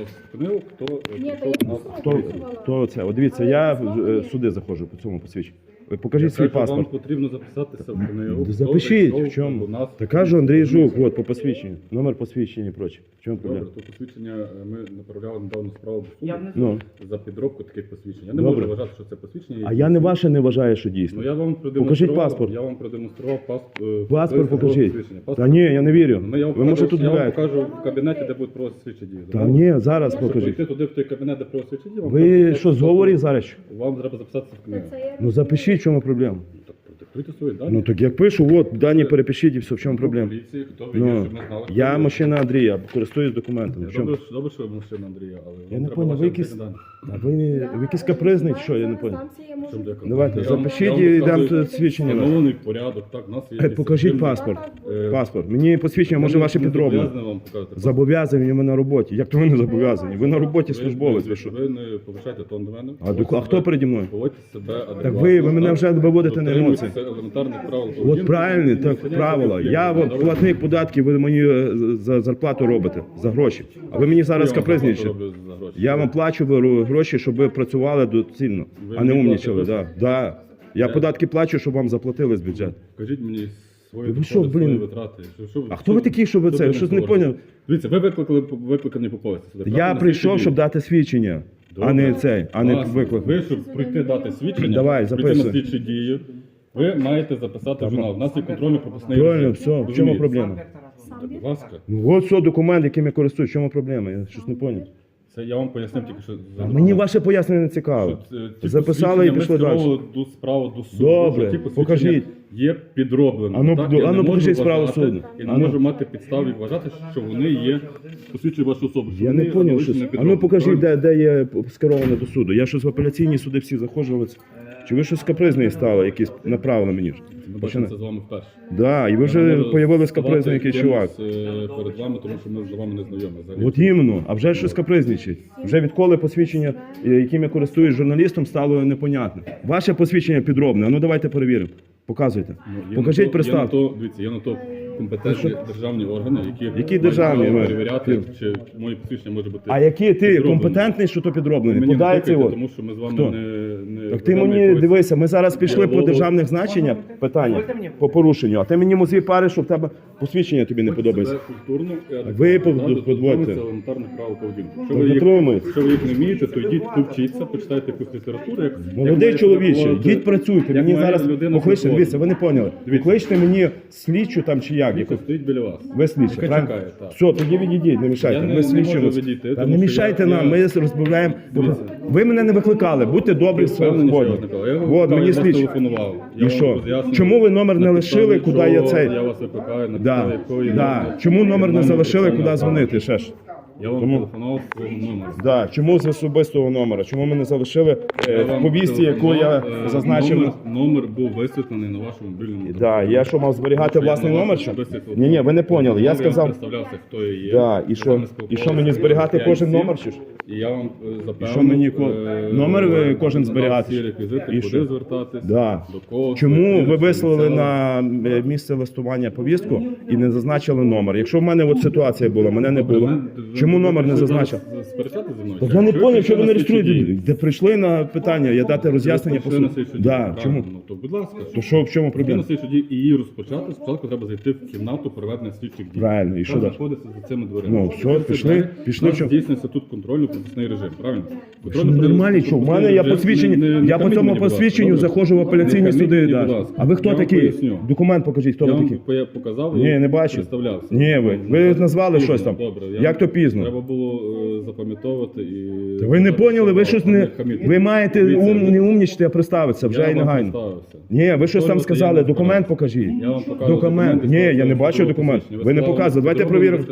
вас спинив, хто е, Ні, та пішов я нас просто зупинити. працювала. То це, от дивіться, я в е, сюди заходжу по цьому посвідченню. Ви покажіть свій кажу, паспорт. Вам потрібно записатися в книгу. Запишіть, в чому? до нас. Та кажу Андрій Жук, от по посвідченню. Номер посвідчення і проче. В чому Добре, проблема? то посвідчення е, ми направляли недавно справу до суду Ну. за підробку таких посвідчень. Я не Добре. можу вважати, що це посвідчення. є А я не ваше не вважаю, що Ну дійсно. я вам продемонстрував. Покажіть паспорт. Я вам продемонстрував паспорт. Паспорт покажіть. Посвідчення. Та ні, я не вірю. Ну, Ви може покажу- тут я вам покажу в кабінеті, де будуть проводити слідчі дії. Та ні, зараз Щоб покажіть. прийти туди в той кабінет, де проводять слідчі дії, вам Ви що, зговорі зараз? Вам треба записатися в книгу. Ну запишіть, в чому проблема. Продиктуйте свої дані. Ну так як пишу, от дані перепишіть і все, в чому проблема. Поліції, хто ви є, Ну, щоб ми знали. хто я ви. машина Андрія, користуюсь документами. В чому? Добре, що- добре, що ви машина Андрія, але Я не поняв, ви якісь-. А ви, ви якийсь капризний, чи що, я не поняв. Давайте, Я запишіть я вам і йдемо тут свідчення. Встановлений порядок, так, нас є Е, Покажіть паспорт. Е, Паспорт. Мені посвідчення, може я ваше не підробне. зобов'язаний вам показати. Зобов'язані ви на роботі. Як то ви не зобов'язані? Ви на роботі службовець, ви що? Ви не повишайте тон до мене. А, до- а хто переді мною? Поводьте себе адекватно. Так ви, ви мене вже виводите на емоції. Дотримуйтеся елементарних правил От поведінки. правильно, Не так правила. Я от платник податків, ви мені е, за зарплату робите за гроші. А ви мені зараз Я вам капризніші. зарплату роблю за гроші. Я вам плачу беру гроші, щоб ви працювали доцільно, Ви а не мені умнічали. платите? Да. Да. Я податки плачу, щоб вам заплатили з бюджету. Покажіть мені свої Ви що, доходи, свої витрати. Що- що- А хто ви такі, що ви це? Щось не говорите? поняв. Дивіться, ви викликали викликані по повісті сюди. Я правильно? прийшов, щоб дати свідчення, а Добре. не цей, а не Власне, виклик. Ви, щоб прийти дати свідчення, Давай, прийти на записуй. слідчі дії, ви маєте записати журнал. У нас є контрольно-пропускний Правильно, режим. все. В чому Розумієте? проблема? Будь ласка. Ну от все, документ, яким я користуюсь, в чому проблема? Я щось не поняв. Це я вам пояснив тільки, що А мені ваше пояснення не цікаво. Що, е, Записали і ми далі. до справу до суду. Добре, ті посвідчення покажіть. Є підроблені. А ну, так? до- Я а не ну, можу покажіть справу вважати суду. І не А ну. можу мати підстави вважати, що вони є посвідчують вашу особу. що Я вони не поняв аналогічно щось. А підроблені. ну покажіть, де, де є скероване до суду. Я щось в апеляційні суди всі заходжу. Чи ви щось капризний стали, якісь направили мені? Ми бачимо це з вами вперше. Да, і ви вже появились капризний якийсь чувак. е, перед вами, тому що ми з вами не знайомі. взагалі. От іменно, а вже щось капризничать. Вже відколи посвідчення, е, яким я користуюсь журналістом, стало непонятне. Ваше посвідчення підробне. А ну давайте перевіримо. Показуйте. Ну, Покажіть, на то- пристав. на то, дивіться, є на то компетентні державні органи, які, Які державні? право Ви- перевіряти, чи моє посвідчення може бути. А який ти підроблене. компетентний, що то підроблений? мені не Подай тикайте, цього. тому що ми з вами Хто? не, не Так ти мені якогось дивися, ми зараз пішли по державних значеннях питання по порушенню, а ти мені музей париш, що в тебе посвідчення тобі не подобається. Це культурно і адекватно. Ви Треба под- подводьте. дотримуватися елементарних правил поведінки. Якщо ви, їх, дотримуйтесь. якщо ви їх не вмієте, то йдіть повчіться, почитайте якусь літературу. Як, як Молодий має чоловіче, спілкувати- йдіть працюйте. як Мені має зараз людина покличте, спілкуватися. дивіться, ви не поняли. Покличте мені слідчу там чи як. Яка стоїть біля вас. Ви слідчі, Яка правильно? чекає, так. Все, тоді відійдіть, не мішайте. Я не- ми не слідчі. можу відійти, Та тому не що мішайте я- нам, ми розмовляємо. Ви мене не викликали, будьте добрі, Впевнений, що я свободні. вас. Я От, викликав, мені я слідчі. телефонував. І вам що? Чому ви номер не на лишили, куди я чого цей? Я вас викликаю, на Да. підставі якої Да. Чому номер не залишили, куди дзвонити? Ще ж. Я вам Тому- телефонував з свого номеру. Да. Чому з особистого номера? Чому ми не залишили е, Я в вам повісті, яку я телефонував, е, зазначив? Номер, номер був висвітлений на вашому мобільному Да, я що мав зберігати власний номер? Чи? Ні, ні, ви не поняли. Я сказав, представлявся, хто я є. да, і що, і що мені зберігати я кожен номер? Чи ж? І я вам е, запевнив. що мені ко- е, номер ви кожен надав зберігати? Всі реквізити, І куди що? звертатись, Да. до кого. Чому звертатись, ви вислали ініціали. на е, місце листування повістку і не зазначили номер? Якщо в мене от ситуація була, мене не було. Чому номер не зазначив? Сперечати зі мною? Так я не поняв, що ви не прийшли на реєструєте. Де прийшли на питання, я дати роз'яснення по дію, Да, чому? Ну, то, будь ласка. То що, в чому проблема? на слідчу дію і її розпочати, спочатку треба зайти в кімнату проведення слідчих дій. Правильно, і що далі? знаходиться за цими дверима. Ну, все, пішли, пішли, У нас що? здійснюється тут контрольно-пропускний режим, правильно? Що нормальний, що в мене я посвідчення, я по цьому посвідченню заходжу в апеляційні суди. Да. А ви хто такий? Документ покажіть, хто ви такий? поя- показав Ні, не бачив. представлявся. Ні, ви. Ви назвали щось там. Добре, Як то пізно? Треба було е, запам'ятовувати і... Та ви не поняли, ви щось не. Ви маєте Дивіться, ум, не умнічити, а представитися вже я і вам негайно. представився. Ні, ви щось там Дозвольте, сказали, вам документ покажіть. Я вам показував Документ. Ні, я не бачу документ. Ви не показуєте. Давайте провіримо.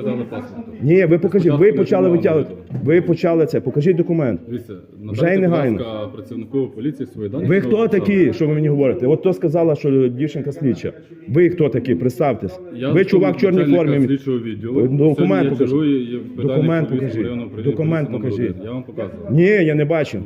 Ні, ви покажіть, ви Спочатку почали витягувати. Ви почали це. Покажіть документ. Дивіться, Вже й надайте, будь негайно. ласка, працівнику поліції свої дані. Ви що хто написали. такі, що ви мені говорите? От то сказала, що дівчинка слідча. Ви хто такі? Представтесь. Я Ви чувак в чорній начальника формі. слідчого відділу. Документ Сьогодні я покажи. керую і відповідальний Документ покажіть. покажи. Документ покажіть. покажи. Я вам показую. Ні, я не бачу.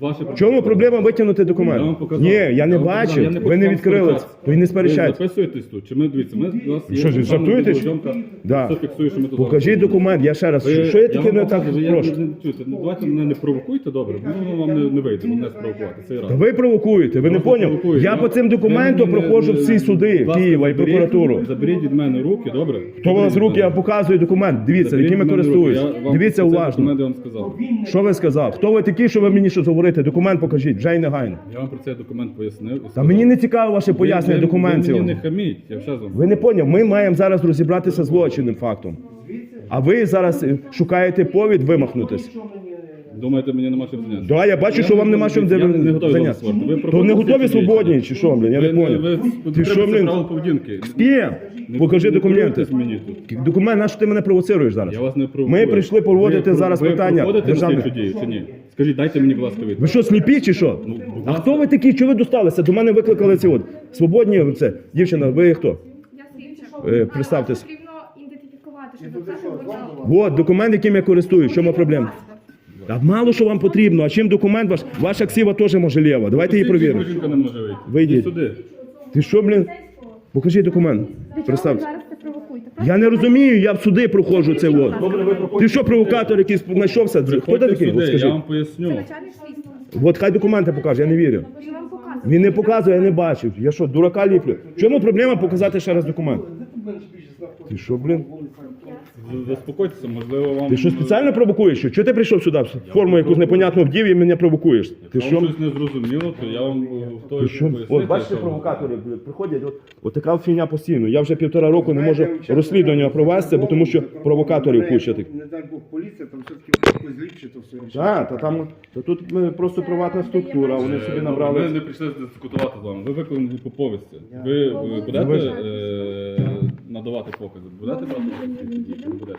Ваша В чому проблема витягнути Я вам документ? показав. Ні, я не вам показав. Я хочу Ви не вам відкрили. сперечатися. То і не Ви сперечайтесь. записуєтесь тут, чи ми дивіться, ми у нас є Що жартуєте, чи- відеозйомка, Да. все фіксує, що ми тут Покажіть документ, я ще раз. Ви- Що, що я таке вам не так я прошу? не- чуєте, ну, давайте мене не провокуйте, добре, ну вам не, не вийде, мене спровокувати, цей раз. Та ви провокуєте, ви не Просто поняли? Я по цим Ви документам мене- проходжу не- всі суди будь ласка, Києва і заберіть- прокуратуру. Заберіть від мене руки, добре? Хто вас з рук, я показую документ. Дивіться, Заберіть яким я від користуюсь. Я вам Дивіться уважно. документ я вам сказав. Що ви сказав? Хто ви такі, що ви мені щось говорите? Документ покажіть, вже й негайно. Я вам про цей документ пояснив. і Та сказав. мені не цікаво ваше Ви- пояснення ви- Ви документів. мені не хаміть, я ще вам. Ви не поняв, ми маємо зараз розібратися з злочинним фактом. А ви зараз е, шукаєте повід вимахнутись. Думаєте, мені нема чим зайнятися? Да, я бачу, що вам нема чим Я не готовий зайнятися. Ви То не готові свободні, чи що, блін? Я не поняв. ви Ти що, блін? поведінки. Не- Покажи документи. мені тут. Документ, на що ти мене провоцируєш зараз? Я вас не провокую. Ми прийшли проводити Ви- зараз ви питання державних- цю дію чи ні? Скажіть, дайте мені, будь ласка, Ви що, сліпі чи що? Ну, А хто ви такі? Чого ви досталися? До мене викликали ці от. Свободні це. Дівчина, ви хто? Я слідча. Е, представтесь. Потрібно ідентифікувати, щоб це було. От документ, яким я користуюсь. В чому проблема? Та мало що вам потрібно, а чим документ ваш? Ваша ксива теж може лєва. Давайте її Слідчий перевіримо. Жінка не може вийти. Вийдіть. Сюди. Ти що, блін? Покажіть документ. Для Представте. зараз Я не розумію, я в суди проходжу це от. Ти що, провокатор якийсь знайшовся? Хто ти Ходьте такий? От сюди, я скажи. вам поясню. Начальник слідства. От хай документи покаже, я не вірю. Вам показує. Він не показує, я не бачив. Я що, дурака ліплю? В чому проблема показати ще раз документ? Ти що, блін? Заспокойтеся, можливо, вам... Ти що спеціально провокуєш? Що? Чого ти прийшов сюди в форму якусь непонятну вдів і мене провокуєш? Ти Якщо що? щось не зрозуміло, то я вам е, готовий що? пояснити. От бачите, що- провокатори приходять, от, от така фігня постійно. Я вже півтора року не можу розслідування провести, бо тому що провокаторів куча таких. Не дай Бог, поліція, там все-таки якось то все. Так, та там та тут ми просто приватна структура, вони собі Ми набрали. не прийшли дискутувати з вами. Ви виконані по повісті. Ви, будете е, надавати покази? Будете давати покази? Чи не будете?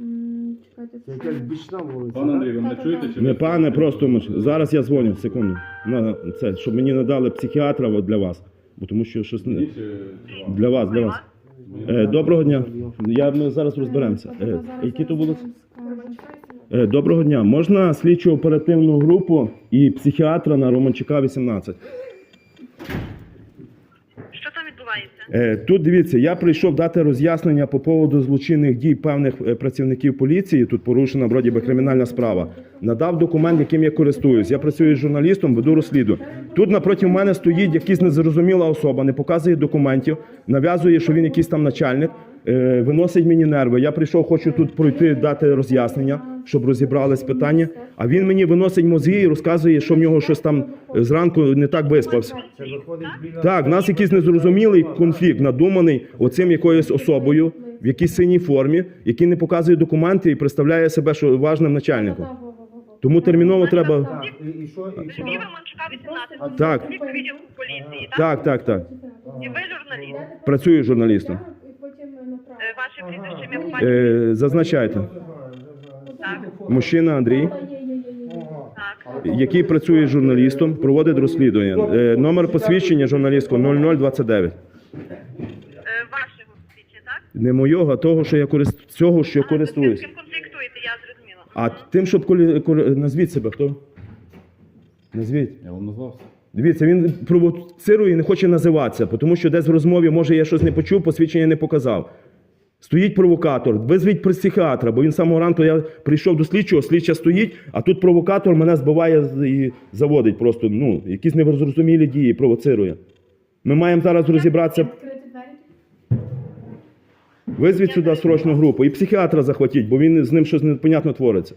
М, Чекайте, Це це... якась бічна вулиця. Пане? Андрій, ви мене чуєте? Чи Не пане, просто ми- зараз я дзвоню, секунду. На це, щоб мені надали психіатра от для вас. Бо тому що щось не Ні, чи- для вас, для вас. Е, доброго дня. Я ми зараз розберемося. Е, які то були? Е, доброго дня. Можна слідчу оперативну групу і психіатра на Романчука 18. Що там відбувається? Е, Тут дивіться, я прийшов дати роз'яснення по поводу злочинних дій певних е, працівників поліції. Тут порушена вроді би кримінальна справа. Надав документ, яким я користуюсь. Я працюю з журналістом, веду розсліду. Тут напроти мене стоїть якась незрозуміла особа, не показує документів, нав'язує, що він якийсь там начальник, е, виносить мені нерви. Я прийшов, хочу тут пройти, дати роз'яснення, щоб розібрались питання. А він мені виносить мозги і розказує, що в нього щось там е, зранку не так виспався. Так, в нас якийсь незрозумілий конфлікт, надуманий оцим якоюсь особою в якійсь синій формі, який не показує документи і представляє себе що важним начальником. Тому терміново треба. Так, і, що? І що? Києва Манчука 18. Так. Поліції, так? Так, так. І ви журналіст. Працюю журналістом. Е, Ваше прізвище? Е, зазначайте. Так, Мужчина Андрій, так. який працює журналістом, проводить розслідування. Е, номер посвідчення журналістського 0029. Е, Вашого свідчення, так? Не мого, а того, що я корист... цього, що Ага, з користуюсь. ким конфліктуєте, я зрозуміла. А тим, щоб колі... колі- назвіть себе, хто? Назвіть. Я вам назвався. Дивіться, він провоцирує і не хоче називатися, тому що десь в розмові, може, я щось не почув, посвідчення не показав. Стоїть провокатор, визвіть психіатра, бо він з самого ранку я прийшов до слідчого, слідча стоїть, а тут провокатор мене збиває і заводить просто, ну, якісь незрозумілі дії, провоцирує. Ми маємо зараз розібратися. Визвіть сюди срочну групу і психіатра захватіть, бо він з ним щось непонятно твориться.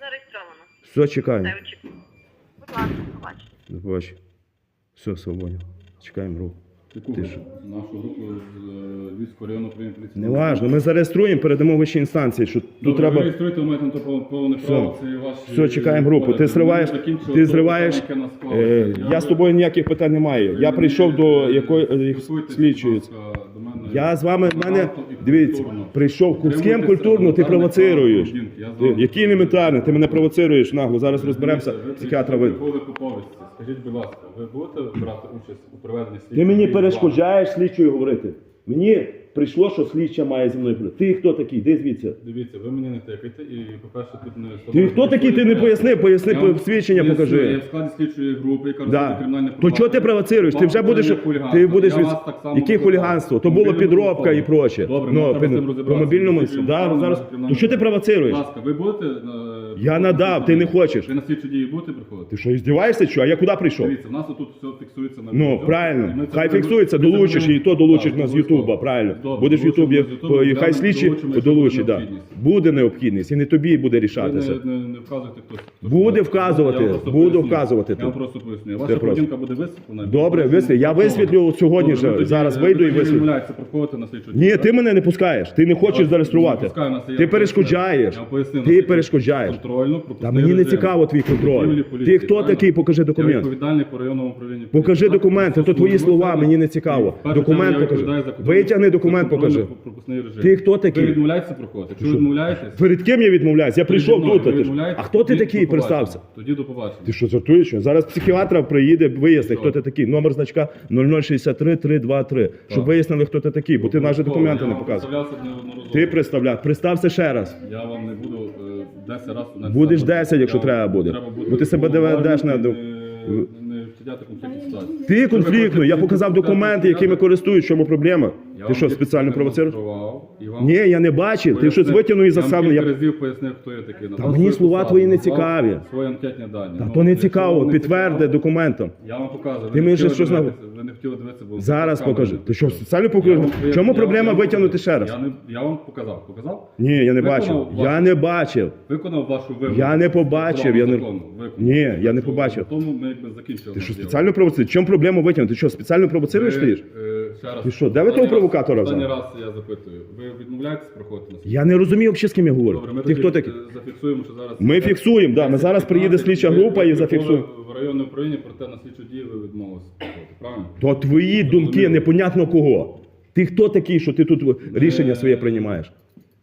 Зареєстровано. Все, чекаємо. Будь ласка, побачення. Все, свободно. Чекаємо групу. Яку Ти що? Нашу групу з е, Львівського району управління поліції. Неважно, ми зареєструємо, передамо вищій інстанції, що тут Добре, ви треба. реєструєте, ви маєте на то пов- повне право, це і ваші... Все, чекаємо групу. Ти зриваєш, закінчили ти зриваєш. питання, яке нас Е, склалося. я з тобою ніяких питань не маю. Я прийшов до якої е, Готуйтесь, слідчої. ласка, до мене. Я з вами в мене Багато і дивіться, прийшов прийшов з ким культурно, ти провоцируєш. Які Е. Який елементарний, ти мене провоцируєш нагло. Зараз розберемося. Психіатра ви. Скажіть, будь ласка, ви будете брати участь у проведенні слідчої? Ти мені перешкоджаєш слідчою говорити. Мені прийшло, що слідча має зі мною. Ти хто такий? Де звідси? Дивіться, ви мені не тикайте і, по-перше, тут не Ти хто такий? Ти не пояснив, поясни Я вам свідчення, поясню, покажи. Я в складі слідчої групи, яка Да. розслідує кримінальне То чого ти провоцируєш? Ти вже будеш ти будеш від... яке хуліганство? То було підробка і проче. Добре, ну, ну, треба з по мобільному Ми да, зараз. кримінальне То що ти провоцируєш? Ласка, ви будете... е, Я надав, ти не хочеш. Ви на слідчі дії будете приходити? Ти що, здіваєшся? Що? А я куди прийшов? Дивіться, в нас тут все фіксується на Ну, відео. правильно. Ми це Хай будемо- фіксується, ми це долучиш будемо- і то долучиш Так, нас з обов'язково. Ютуба, правильно. Добре, Будеш в Ютубі, по- і хай слідчі долучить, буде да. необхідність. Буде необхідність, і не тобі буде рішатися. не, не, не вказуйте, хто, хто Буде вказувати, Я вам просто буду поясню. вказувати Я вам тут. просто поясню. Ваша просто. поведінка буде висвітлена. Добре, висвітлю. Я висвітлю сьогодні ви Зараз вийду і висвітлю. відмовляєтеся приходити на слідчу Ні, ти мене не пускаєш. Ти не хочеш зареєструвати. Ти перешкоджаєш. Ти перешкоджаєш. Та мені не цікаво твій контроль. Ти хто такий? Покажи Я документ. відповідальний по районному управлінню. Покажи документи, то твої слова, мені не цікаво. Документ покажи. Витягни за документ, покажи. режим. Ти хто такий? Ви відмовляєтеся проходити? Якщо ви відмовляєтесь, Перед ким я відмовляюсь? Я прийшов мною тут. ви а ти ж- відмовляєтесь, А хто ти тоді такий? до побачення. Представся. Тоді до побачення. Ти що жартуєш? Зараз психіатр приїде, вияснить, хто ти такий. Номер значка 0063 323. Щоб вияснили, хто ти такий, бо ти навіть документи Я не вам показував. представлявся неодноразово. Ти представляв, представся ще раз. Я вам не буду е, 10 разів... на Будеш це- 10, якщо треба буде. Бо ти себе доведеш на- уважним Не, не вчиняти конфліктну ситуацію. Ти конфліктно, я показав документи, якими користуюсь, в чому проблема? Я Ти що, спеціально провоцирував? і вам Ні, я не бачив. Ти щось витягнув Я вам Я... разів пояснив, хто я такий. Та мені слова твої не цікаві. Свої анкетні дані. Та Ну, то не цікаво, підтверди документом. Я вам показую. Ти мені щось на- Ви не хотіли дивитися, бо Зараз покажи. Ти що, спеціально покажу? чому проблема витягнути ще раз? Я, вам показав. Показав? Ні, я не бачив. Я не бачив. Виконав вашу вимогу. Я не побачив, я не-. Ні, я не побачив. Тому ми якби закінчили. Ти що, спеціально провоцируєш? Чому проблема витягнути? Ти що, спеціально провоцируєш стоїш? Е, ще раз. Ти що, де ви того Останній раз- провокатора Останній взяли? раз я запитую. Ви відмовляєтесь проходити на? Я не розумію взагалі, з ким я говорю. Добре, ми Ти тоді, хто такий? е, зафіксуємо, що зараз... Ми фіксуємо, да. Ми зараз приїде слідча група і зафіксуємо. В районне управління, проте на слідчу дію ви відмовилися проходити, правильно? То твої думки, непонятно кого. Ти хто такий, що ти тут рішення своє приймаєш?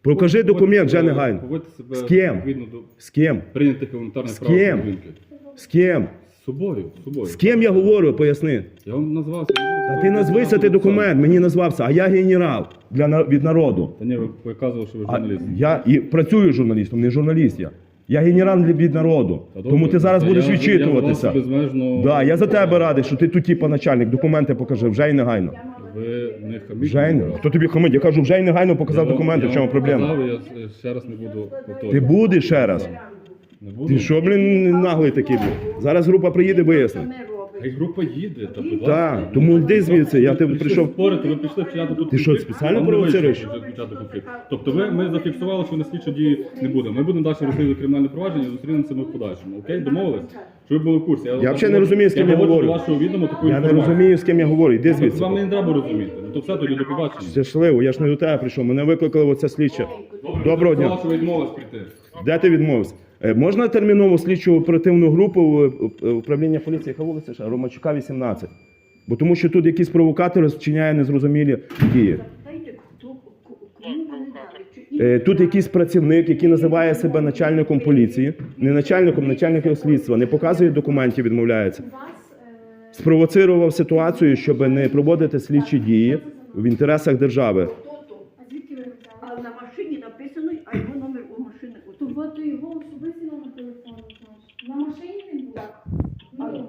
Покажи документ вже негайно. Поводьте себе З ким? відповідно до З ким? прийнятих елементарних З ким? поведінки. З ким? З собою, з собою. З ким я говорю, поясни. Я вам назвався. Та ти назвися ти документ, мені назвався, а я генерал для на- від народу. Та ні, ви показували, що ви А журналіст. я і працюю журналістом, не журналіст я. Я генерал від народу. Та добре, Тому ти зараз та будеш я- відчитуватися. Я безмежно... Да, я за тебе радий, що ти тут типа начальник, документи покажи, вже й негайно. Ви не хаміть. Вже й не. Хто тобі хамить? Я кажу, вже й негайно показав документи, в чому проблема. Сказав, я ще раз не буду Ти повторювати. будеш ще раз. Не буду. Ти що, блін, наглий такий, блін? Зараз група приїде, вияснить. Хай група їде, та будь ласка. Так, тому йди звідси, я тебе прийшов. спорити, ви прийшли вчиняти тут Ти що, конфлікт, спеціально вам провоцируєш? вийшло вчиняти конфлікт. Тобто ви, ми зафіксували, що на слідчі дії не буде. Ми будемо далі розслідувати кримінальне провадження і зустрінемося ми в подальшому. Окей, домовились? Щоб ви були в курсі. Я взагалі не розумію, з ким я говорю. вашого відома таку Я не інформацію. розумію, з ким я говорю. Йди Тобто звідси. Вам не треба розуміти. Ну то все, тоді до побачення. Щасливо, я ж не до тебе прийшов. Мене викликала оця слідча. Доброго дня. Прийти. Де ти відмовився? Е, Можна терміново слідчу оперативну групу е, управління поліції, яка вулиця? Ромачука 18. Бо тому що тут якийсь провокатор вчиняє незрозумілі дії. Е, Тут якийсь працівник, який називає себе начальником поліції, не начальником, начальником слідства, не показує документів, відмовляється. Е, Спровоцирував ситуацію, щоб не проводити слідчі дії в інтересах держави. хто-то? а звідки ви його А взяли? на машині написано, а його номер у машини. от. То от його особистий номер телефону, знаєш. На машині він був? Але, Ну,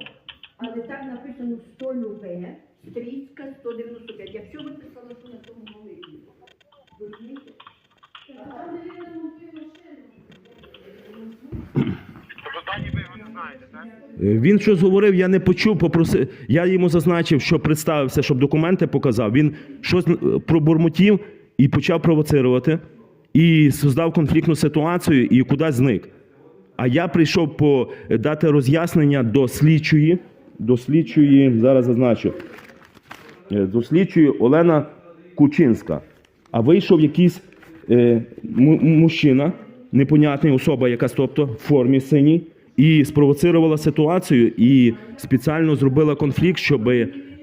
але так написано 100 Б, стрічка 195. Я все виписала, що на тому номері. Розумієте? там, він ремонтує машину. Е, Він щось говорив, я не почув, попросив. Я йому зазначив, що представився, щоб документи показав. Він щось е, пробурмотів і почав провоцирувати, і создав конфліктну ситуацію і кудись зник. А я прийшов по дати роз'яснення до слідчої, до слідчої, зараз зазначу, е, до слідчої Олена Кучинська. А вийшов якийсь е, мужчина, непонятний особа, якась тобто в формі синій, і спровоцирувала ситуацію і спеціально зробила конфлікт, щоб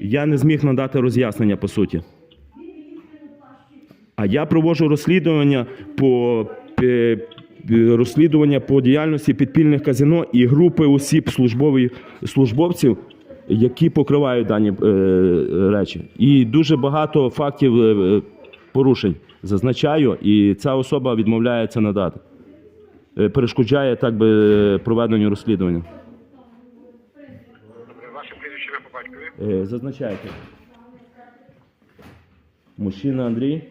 я не зміг надати роз'яснення по суті. А я проводжу розслідування по е, розслідування по діяльності підпільних казино і групи осіб службових службовців, які покривають дані е, речі. І дуже багато фактів е, порушень зазначаю, і ця особа відмовляється надати. Е, Перешкоджає так би проведенню розслідування. Ваше прізвище ім'я по батькові? Е, Зазначайте. Мужчина Андрій,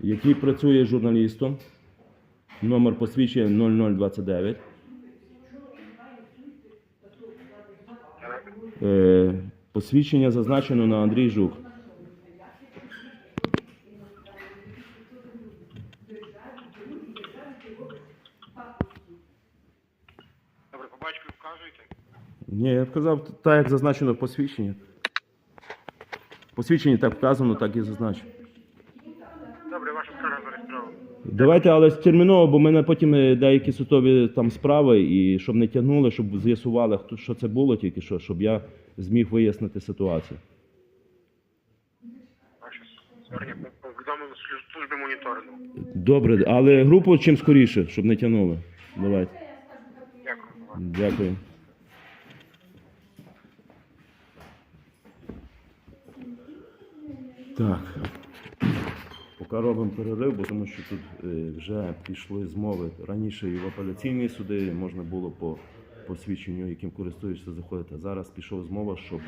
який працює журналістом. Номер посвідчення 0029. Е, Посвідчення зазначено на Андрій Жук. Добре, по батькові вказуєте? Ні, я сказав так, як зазначено в посвідченні. В посвідченні так вказано, так і зазначено. Добре, ваша скарга зареєстрована. Давайте, але терміново, бо в мене потім е, деякі судові там справи, і щоб не тягнули, щоб з'ясували, хто що це було тільки що, щоб я зміг вияснити ситуацію. Ваше служби моніторингу. Добре, але групу чим скоріше, щоб не тягнули. Давайте. Дякую. Дякую. Так. Поки робимо перерив, бо тому що тут е, вже пішли змови. Раніше і в апеляційні суди можна було по посвідченню, яким користуєшся, заходити. Зараз пішов змова, щоб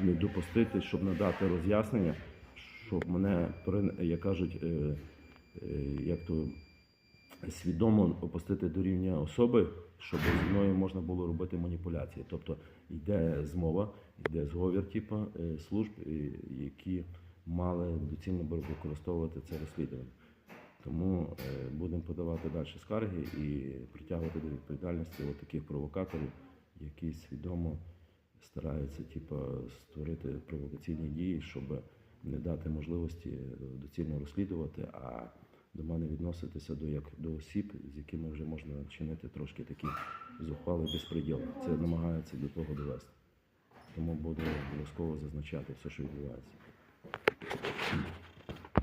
не допустити, щоб надати роз'яснення, щоб мене, як кажуть, е, е, як то свідомо опустити до рівня особи, щоб зі мною можна було робити маніпуляції. Тобто йде змова, йде зговір типу, служб, які мали доцільно би використовувати це розслідування. Тому е, будемо подавати далі скарги і притягувати до відповідальності от таких провокаторів, які свідомо стараються типу, створити провокаційні дії, щоб не дати можливості е, доцільно розслідувати, а до мене відноситися до як до осіб, з якими вже можна чинити трошки такий зухвалий безпреділ. Це намагається до того довести. Тому буду обов'язково зазначати все, що відбувається. フフフ。